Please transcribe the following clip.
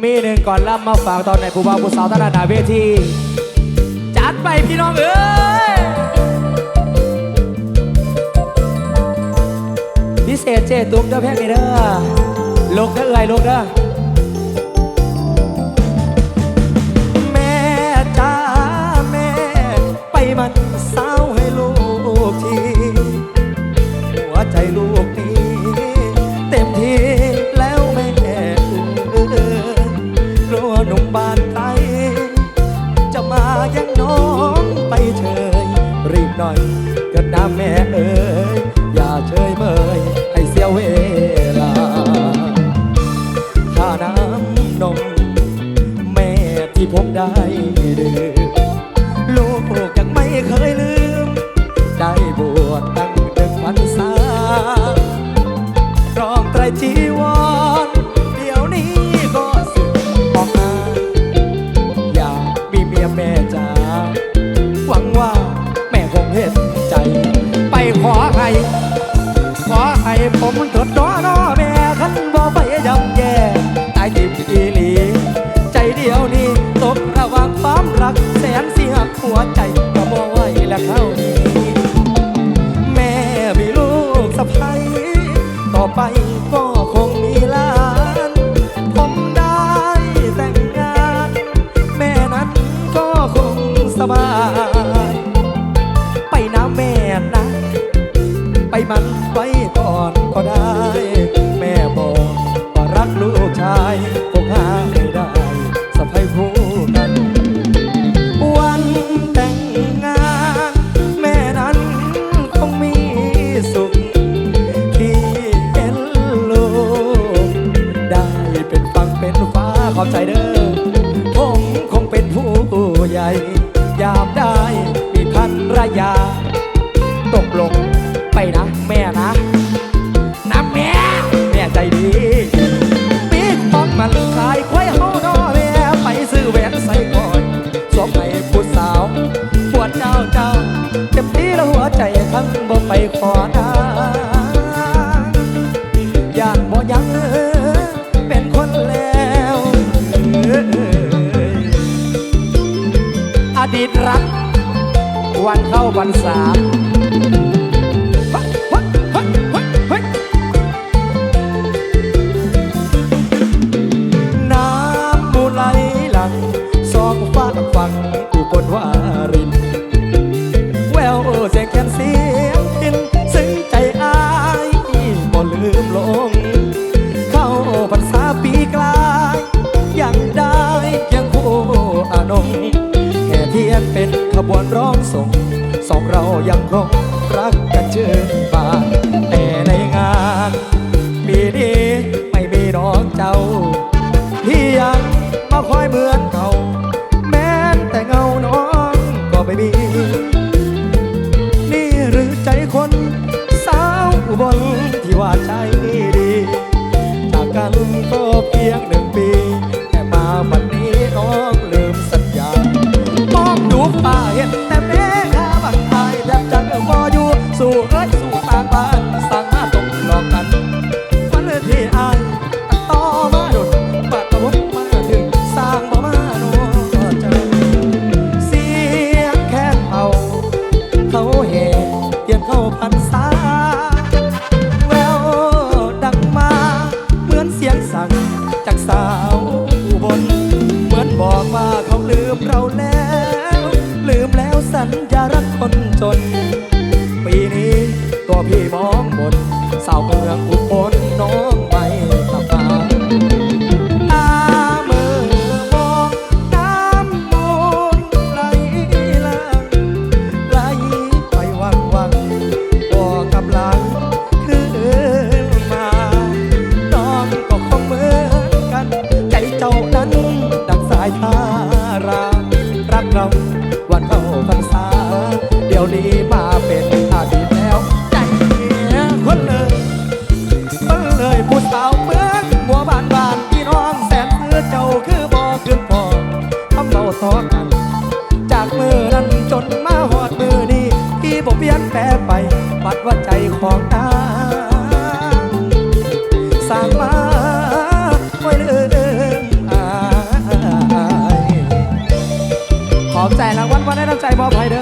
มีหนึ่งก่อนล่ำมาฝากตอนไหนผู้บ่าวผู้สาวท่านหนาเวทีจัดไปพี่น้องเอ้ยพิเศษเจตุ้มเด้อแพงนี่เด้อลูกเด้อเอ้ยลูกเด้อแม่จ้าแม่ไปมันเศร้าให้ลูกทีหัวใจลูก ขอให้ขอให้ผมเถิดน้อน้อแม่ขันบ่ไปยำแย่ตายติบอีหลี ใจเดียวนี้ตกระหว่างความรักแสนเสียหัวใจ ไปมันไว้ก่อนก็ได้ แม่บอกว่ารักลูกชาย องฟ้าฝั่งอุบลวาริน แววเสียงแคนเสียงดินซึ้งใจอายบ่ลืมลง เข้าพรรษาปีกลายยังได้ยังคู่อานงแค่เทียนเป็นขบวนร้องส่ง สองเรายังคงรักกันเชิญ กันก็เพียงหนึ่งปี แต่มาวันนี้น้องลืมสัญญามองดูป่าเห็นแต่แม่ข้าบังอายแทบจะพออยู่ สู่เอ้ย มเราแล้ว ลืมแล้วสัญญารักคนจน ปีนี้ตัวพี่มองบนสาวเมืองอุบลน้อง็นอดีตแล้ว ใจเสียคนเลยมันเลยผู้สาวเหมือนบัวบานบานพี่น้องแสนเมื่อเจ้าคือบอขึ้นพอทำเราท้อกัน จากมือนั้นจนมาหอดมือนี้พี่บ่เปลี่ยนแปลไปปัดว่าใจของตาสร้างมาไว้เลยขอบใจรางวัลวันได้รับใจบอภัยเด้อ